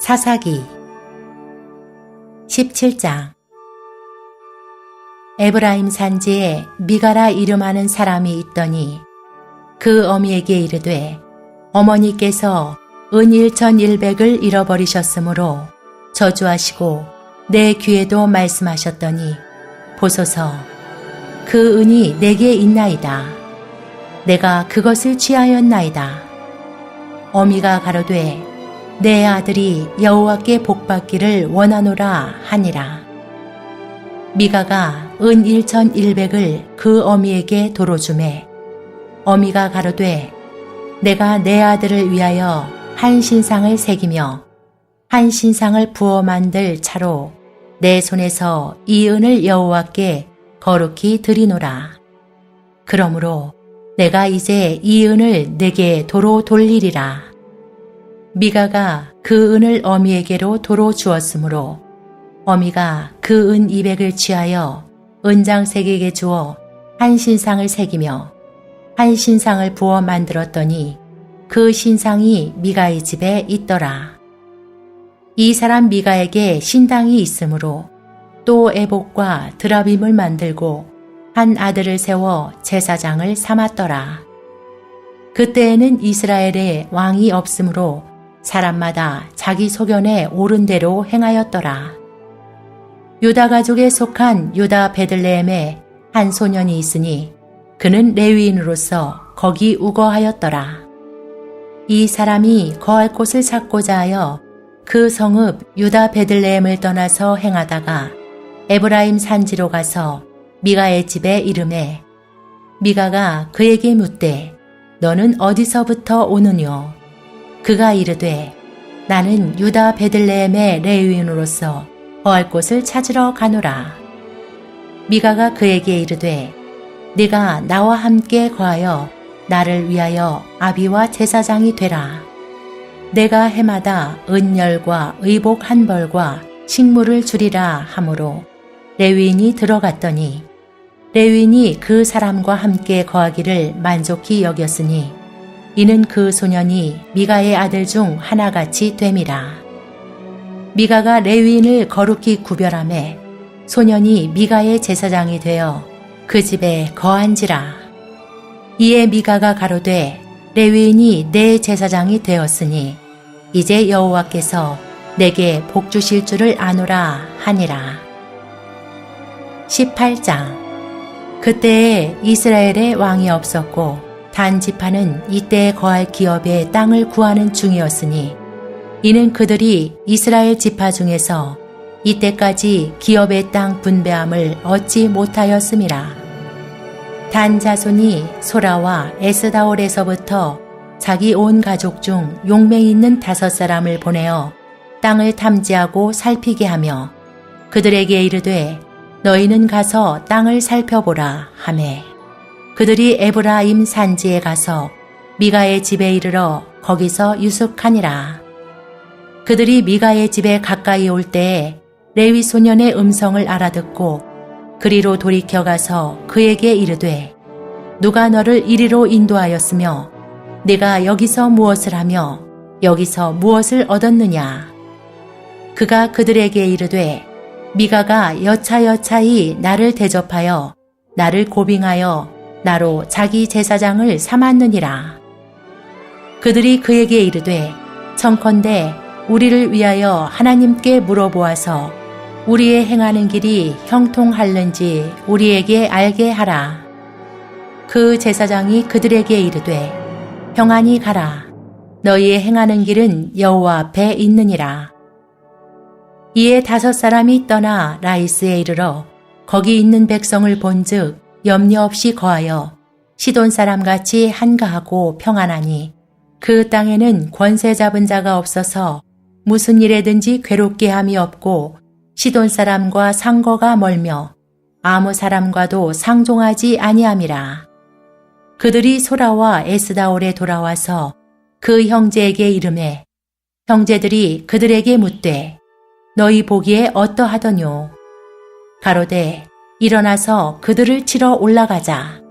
사사기 17장 에브라임 산지에 미가라 이름하는 사람이 있더니 그 어미에게 이르되 어머니께서 은 1,100을 잃어버리셨으므로 저주하시고 내 귀에도 말씀하셨더니 보소서 그 은이 내게 있나이다. 내가 그것을 취하였나이다. 어미가 가로되 내 아들이 여호와께 복받기를 원하노라 하니라. 미가가 은 1,100을 그 어미에게 도로 주매 어미가 가로되 내가 내 아들을 위하여 한 신상을 새기며 한 신상을 부어 만들 차로 내 손에서 이 은을 여호와께 거룩히 드리노라. 그러므로 내가 이제 이 은을 내게 도로 돌리리라. 미가가 그 은을 어미에게로 도로 주었으므로 어미가 그 은 200을 취하여 은장색에게 주어 한 신상을 새기며 한 신상을 부어 만들었더니 그 신상이 미가의 집에 있더라. 이 사람 미가에게 신당이 있으므로 또 애복과 드라빔을 만들고 한 아들을 세워 제사장을 삼았더라. 그때에는 이스라엘에 왕이 없으므로 사람마다 자기 소견에 옳은 대로 행하였더라. 유다 가족에 속한 유다 베들레헴에 한 소년이 있으니 그는 레위인으로서 거기 우거하였더라. 이 사람이 거할 곳을 찾고자 하여 그 성읍 유다 베들레헴을 떠나서 행하다가 에브라임 산지로 가서 미가의 집에 이름에 미가가 그에게 묻되 너는 어디서부터 오느뇨? 그가 이르되 나는 유다 베들레헴의 레위인으로서 거할 곳을 찾으러 가노라. 미가가 그에게 이르되 네가 나와 함께 거하여 나를 위하여 아비와 제사장이 되라. 내가 해마다 은열과 의복 한 벌과 식물을 주리라 하므로 레위인이 들어갔더니 레위인이 그 사람과 함께 거하기를 만족히 여겼으니 이는 그 소년이 미가의 아들 중 하나같이 됨이라. 미가가 레위인을 거룩히 구별함에 소년이 미가의 제사장이 되어 그 집에 거한지라. 이에 미가가 가로되 레위인이 내 제사장이 되었으니 이제 여호와께서 내게 복 주실 줄을 아노라 하니라. 18장 그때에 이스라엘에 왕이 없었고 단 지파는 이때 거할 기업의 땅을 구하는 중이었으니 이는 그들이 이스라엘 지파 중에서 이때까지 기업의 땅 분배함을 얻지 못하였음이라. 단 자손이 소라와 에스다올에서부터 자기 온 가족 중 용맹 있는 다섯 사람을 보내어 땅을 탐지하고 살피게 하며 그들에게 이르되 너희는 가서 땅을 살펴보라 하매 그들이 에브라임 산지에 가서 미가의 집에 이르러 거기서 유숙하니라. 그들이 미가의 집에 가까이 올 때에 레위 소년의 음성을 알아듣고 그리로 돌이켜 가서 그에게 이르되 누가 너를 이리로 인도하였으며 네가 여기서 무엇을 하며 여기서 무엇을 얻었느냐 그가 그들에게 이르되 미가가 여차여차히 나를 대접하여 나를 고빙하여 나로 자기 제사장을 삼았느니라. 그들이 그에게 이르되 청컨대 우리를 위하여 하나님께 물어보아서 우리의 행하는 길이 형통할는지 우리에게 알게 하라. 그 제사장이 그들에게 이르되 평안히 가라. 너희의 행하는 길은 여호와 앞에 있느니라. 이에 다섯 사람이 떠나 라이스에 이르러 거기 있는 백성을 본즉 염려 없이 거하여 시돈 사람 같이 한가하고 평안하니 그 땅에는 권세 잡은 자가 없어서 무슨 일에든지 괴롭게 함이 없고 시돈 사람과 상거가 멀며 아무 사람과도 상종하지 아니함이라. 그들이 소라와 에스다올에 돌아와서 그 형제에게 이름해 형제들이 그들에게 묻되 너희 보기에 어떠하더뇨? 가로되 일어나서 그들을 치러 올라가자.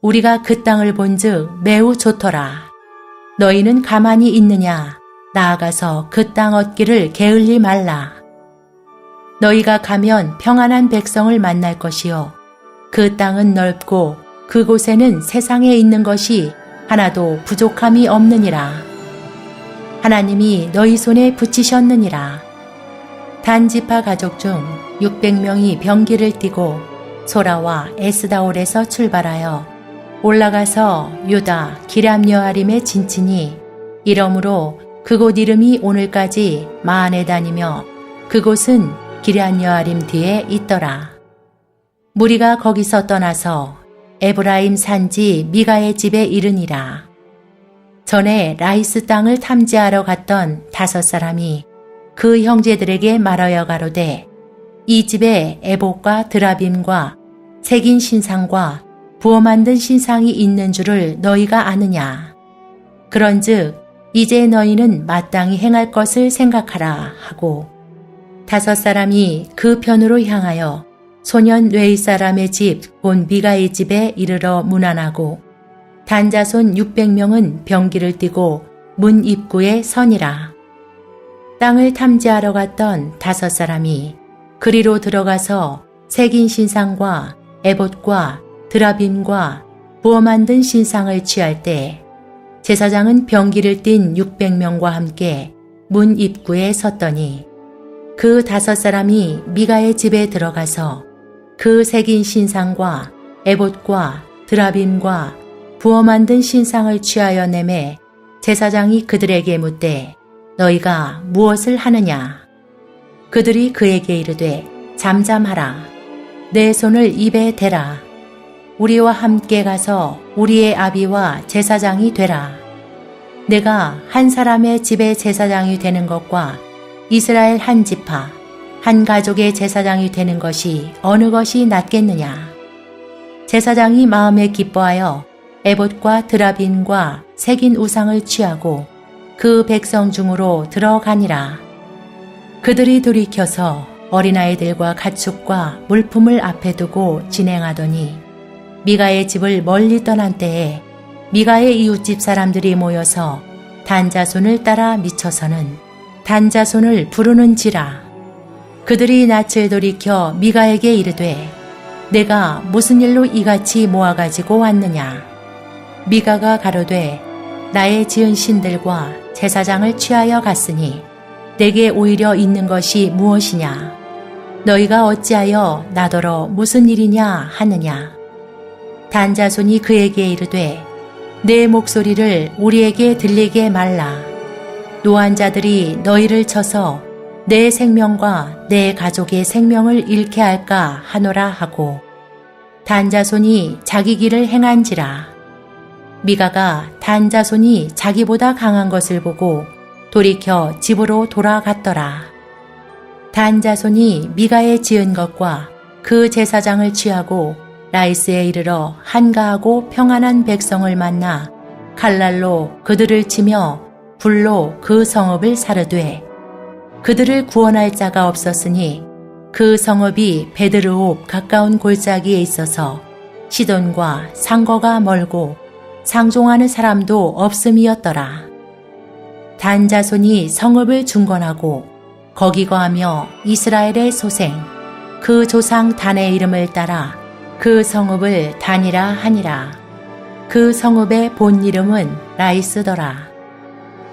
우리가 그 땅을 본즉 매우 좋더라. 너희는 가만히 있느냐? 나아가서 그 땅 얻기를 게을리 말라. 너희가 가면 평안한 백성을 만날 것이요. 그 땅은 넓고 그곳에는 세상에 있는 것이 하나도 부족함이 없느니라. 하나님이 너희 손에 붙이셨느니라. 단지파 가족 중 600명이 병기를 띠고 소라와 에스다올에서 출발하여 올라가서 유다 기람여아림에 진친이 이러므로 그곳 이름이 오늘까지 마안에 다니며 그곳은 기란여아림 뒤에 있더라. 무리가 거기서 떠나서 에브라임 산지 미가의 집에 이르니라. 전에 라이스 땅을 탐지하러 갔던 다섯 사람이 그 형제들에게 말하여 가로되 이 집에 에봇과 드라빔과 색인 신상과 부어 만든 신상이 있는 줄을 너희가 아느냐. 그런즉 이제 너희는 마땅히 행할 것을 생각하라 하고 다섯 사람이 그 편으로 향하여 소년 웨이 사람의 집 본 미가의 집에 이르러 문안하고 단자손 600명은 병기를 띠고 문 입구에 선이라. 땅을 탐지하러 갔던 다섯 사람이 그리로 들어가서 색인 신상과 에봇과 드라빔과 부어 만든 신상을 취할 때 제사장은 병기를 띤 600명과 함께 문 입구에 섰더니 그 다섯 사람이 미가의 집에 들어가서 그 색인 신상과 에봇과 드라빔과 부어 만든 신상을 취하여 내매 제사장이 그들에게 묻되 너희가 무엇을 하느냐? 그들이 그에게 이르되 잠잠하라. 내 손을 입에 대라. 우리와 함께 가서 우리의 아비와 제사장이 되라. 내가 한 사람의 집의 제사장이 되는 것과 이스라엘 한 지파, 한 가족의 제사장이 되는 것이 어느 것이 낫겠느냐. 제사장이 마음에 기뻐하여 에봇과 드라빈과 색인 우상을 취하고 그 백성 중으로 들어가니라. 그들이 돌이켜서 어린아이들과 가축과 물품을 앞에 두고 진행하더니 미가의 집을 멀리 떠난 때에 미가의 이웃집 사람들이 모여서 단자손을 따라 미쳐서는 단자손을 부르는지라. 그들이 낯을 돌이켜 미가에게 이르되 내가 무슨 일로 이같이 모아가지고 왔느냐. 미가가 가로되 나의 지은 신들과 제사장을 취하여 갔으니 내게 오히려 있는 것이 무엇이냐. 너희가 어찌하여 나더러 무슨 일이냐 하느냐. 단자손이 그에게 이르되 내 목소리를 우리에게 들리게 말라. 노한 자들이 너희를 쳐서 내 생명과 내 가족의 생명을 잃게 할까 하노라 하고 단자손이 자기 길을 행한지라. 미가가 단자손이 자기보다 강한 것을 보고 돌이켜 집으로 돌아갔더라. 단자손이 미가의 지은 것과 그 제사장을 취하고 라이스에 이르러 한가하고 평안한 백성을 만나 칼날로 그들을 치며 불로 그 성읍을 사르되 그들을 구원할 자가 없었으니 그 성읍이 베드르옵 가까운 골짜기에 있어서 시돈과 상거가 멀고 상종하는 사람도 없음이었더라. 단자손이 성읍을 중건하고 거기 거하며 이스라엘의 소생 그 조상 단의 이름을 따라 그 성읍을 단이라 하니라. 그 성읍의 본 이름은 라이스더라.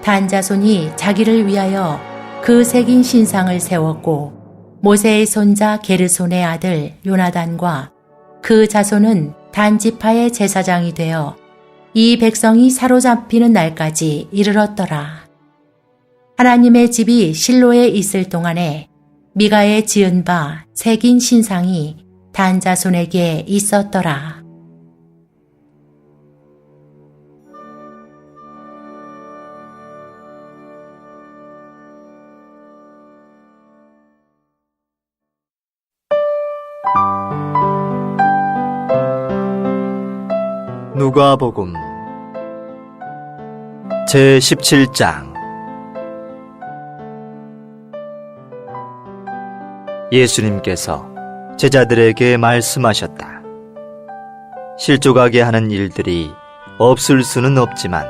단자손이 자기를 위하여 그 색인 신상을 세웠고 모세의 손자 게르손의 아들 요나단과 그 자손은 단지파의 제사장이 되어 이 백성이 사로잡히는 날까지 이르렀더라. 하나님의 집이 실로에 있을 동안에 미가의 지은 바 색인 신상이 단자손에게 있었더라. 누가복음 제 17장 예수님께서 제자들에게 말씀하셨다. 실족하게 하는 일들이 없을 수는 없지만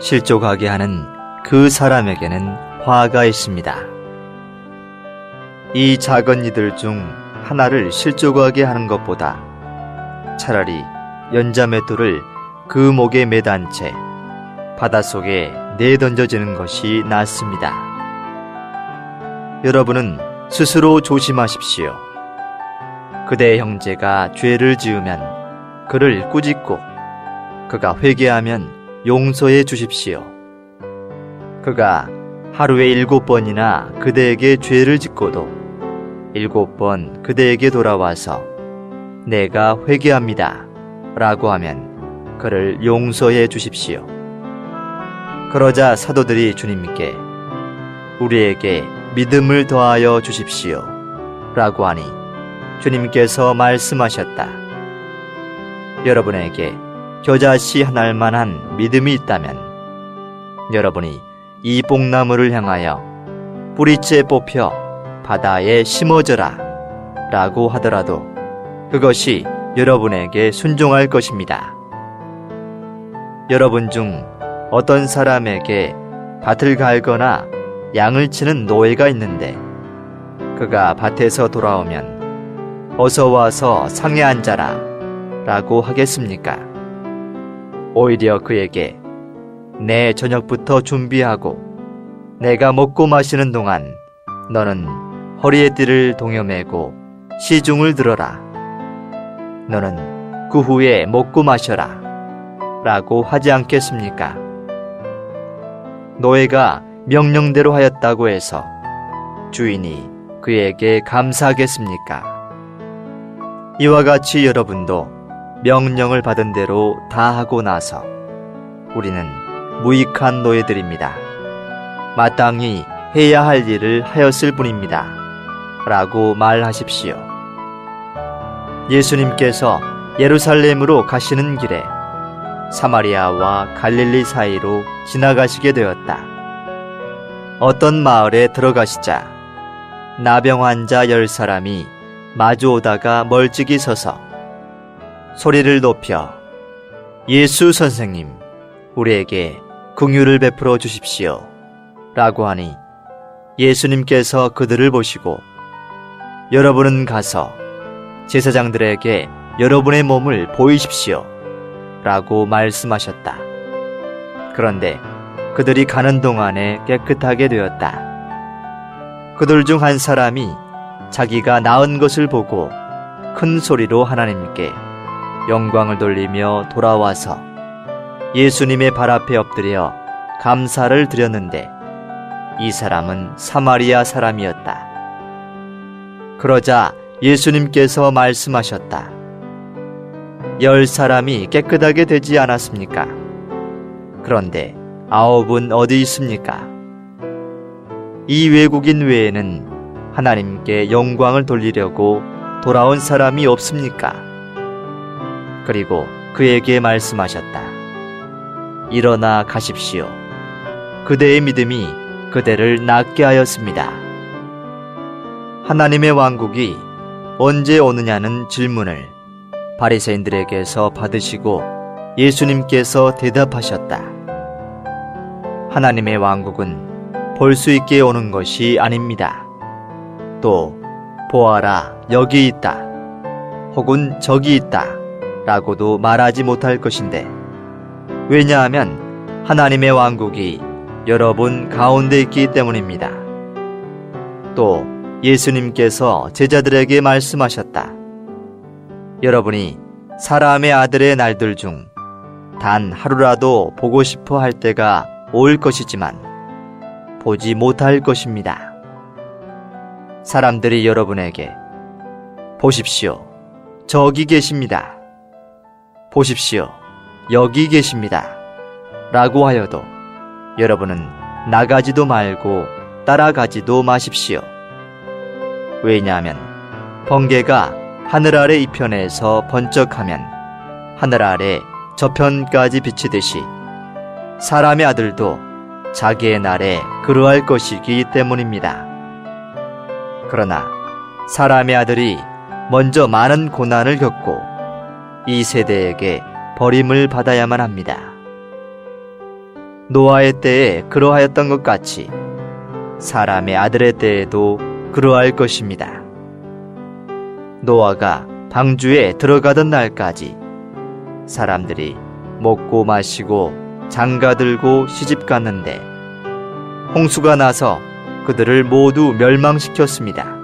실족하게 하는 그 사람에게는 화가 있습니다. 이 작은 이들 중 하나를 실족하게 하는 것보다 차라리 연자맷돌을 그 목에 매단 채 바닷속에 내던져지는 것이 낫습니다. 여러분은 스스로 조심하십시오. 그대의 형제가 죄를 지으면 그를 꾸짖고 그가 회개하면 용서해 주십시오. 그가 하루에 일곱 번이나 그대에게 죄를 짓고도 일곱 번 그대에게 돌아와서 내가 회개합니다. 라고 하면 그를 용서해 주십시오. 그러자 사도들이 주님께 우리에게 믿음을 더하여 주십시오. 라고 하니 주님께서 말씀하셨다. 여러분에게 겨자씨 한 알만한 믿음이 있다면 여러분이 이 뽕나무를 향하여 뿌리째 뽑혀 바다에 심어져라 라고 하더라도 그것이 여러분에게 순종할 것입니다. 여러분 중 어떤 사람에게 밭을 갈거나 양을 치는 노예가 있는데 그가 밭에서 돌아오면 어서 와서 상에 앉아라 라고 하겠습니까? 오히려 그에게 내 저녁부터 준비하고 내가 먹고 마시는 동안 너는 허리에 띠를 동여매고 시중을 들어라. 너는 그 후에 먹고 마셔라. 라고 하지 않겠습니까? 노예가 명령대로 하였다고 해서 주인이 그에게 감사하겠습니까? 이와 같이 여러분도 명령을 받은 대로 다 하고 나서 우리는 무익한 노예들입니다. 마땅히 해야 할 일을 하였을 뿐입니다. 라고 말하십시오. 예수님께서 예루살렘으로 가시는 길에 사마리아와 갈릴리 사이로 지나가시게 되었다. 어떤 마을에 들어가시자 나병 환자 열 사람이 마주오다가 멀찍이 서서 소리를 높여 예수 선생님, 우리에게 긍휼을 베풀어 주십시오. 라고 하니 예수님께서 그들을 보시고 여러분은 가서 제사장들에게 여러분의 몸을 보이십시오. 라고 말씀하셨다. 그런데 그들이 가는 동안에 깨끗하게 되었다. 그들 중 한 사람이 자기가 나은 것을 보고 큰 소리로 하나님께 영광을 돌리며 돌아와서 예수님의 발 앞에 엎드려 감사를 드렸는데 이 사람은 사마리아 사람이었다. 그러자 예수님께서 말씀하셨다. 열 사람이 깨끗하게 되지 않았습니까? 그런데 아홉은 어디 있습니까? 이 외국인 외에는 하나님께 영광을 돌리려고 돌아온 사람이 없습니까? 그리고 그에게 말씀하셨다. 일어나 가십시오. 그대의 믿음이 그대를 낫게 하였습니다. 하나님의 왕국이 언제 오느냐는 질문을 바리새인들에게서 받으시고 예수님께서 대답하셨다. 하나님의 왕국은 볼 수 있게 오는 것이 아닙니다. 또 보아라 여기 있다. 혹은 저기 있다. 라고도 말하지 못할 것인데 왜냐하면 하나님의 왕국이 여러분 가운데 있기 때문입니다. 또 예수님께서 제자들에게 말씀하셨다. 여러분이 사람의 아들의 날들 중 단 하루라도 보고 싶어 할 때가 올 것이지만 보지 못할 것입니다. 사람들이 여러분에게 보십시오. 저기 계십니다. 보십시오. 여기 계십니다. 라고 하여도 여러분은 나가지도 말고 따라가지도 마십시오. 왜냐하면 번개가 하늘 아래 이편에서 번쩍하면 하늘 아래 저편까지 비치듯이 사람의 아들도 자기의 날에 그러할 것이기 때문입니다. 그러나 사람의 아들이 먼저 많은 고난을 겪고 이 세대에게 버림을 받아야만 합니다. 노아의 때에 그러하였던 것 같이 사람의 아들의 때에도 그러할 것입니다. 노아가 방주에 들어가던 날까지 사람들이 먹고 마시고 장가 들고 시집 갔는데 홍수가 나서 그들을 모두 멸망시켰습니다.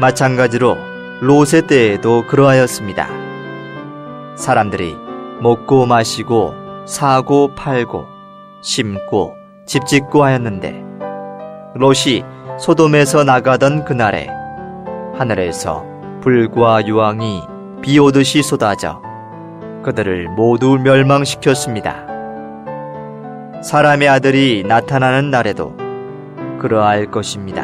마찬가지로 롯의 때에도 그러하였습니다. 사람들이 먹고 마시고 사고 팔고 심고 집 짓고 하였는데 롯이 소돔에서 나가던 그날에 하늘에서 불과 유황이 비 오듯이 쏟아져 그들을 모두 멸망시켰습니다. 사람의 아들이 나타나는 날에도 그러할 것입니다.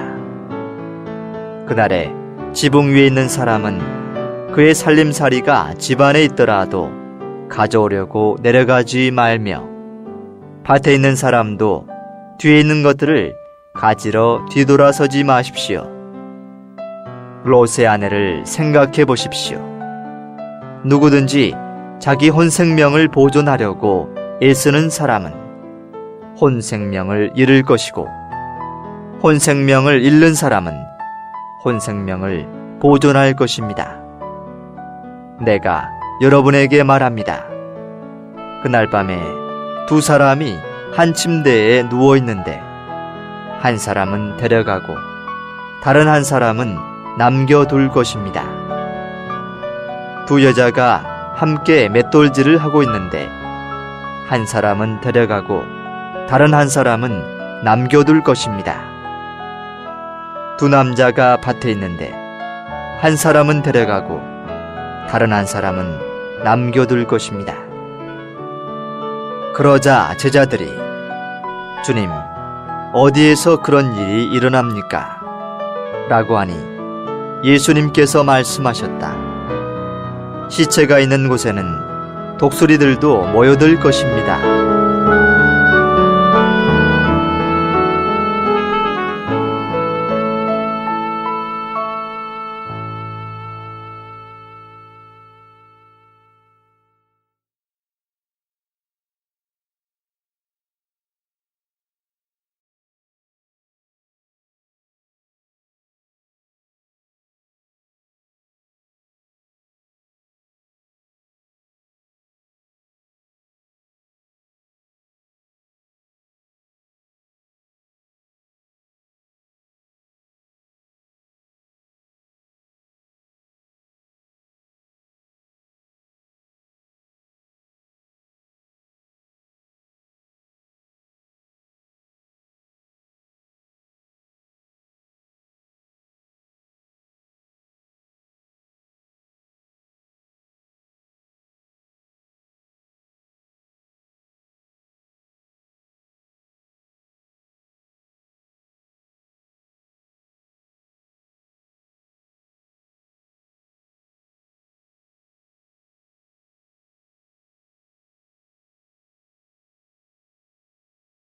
그날에 지붕 위에 있는 사람은 그의 살림살이가 집안에 있더라도 가져오려고 내려가지 말며 밭에 있는 사람도 뒤에 있는 것들을 가지러 뒤돌아서지 마십시오. 롯의 아내를 생각해 보십시오. 누구든지 자기 혼생명을 보존하려고 애쓰는 사람은 혼생명을 잃을 것이고 혼생명을 잃는 사람은 혼생명을 보존할 것입니다. 내가 여러분에게 말합니다. 그날 밤에 두 사람이 한 침대에 누워 있는데 한 사람은 데려가고 다른 한 사람은 남겨둘 것입니다. 두 여자가 함께 맷돌질을 하고 있는데 한 사람은 데려가고 다른 한 사람은 남겨둘 것입니다. 두 남자가 밭에 있는데 한 사람은 데려가고 다른 한 사람은 남겨둘 것입니다. 그러자 제자들이 주님, 어디에서 그런 일이 일어납니까? 라고 하니 예수님께서 말씀하셨다. 시체가 있는 곳에는 독수리들도 모여들 것입니다.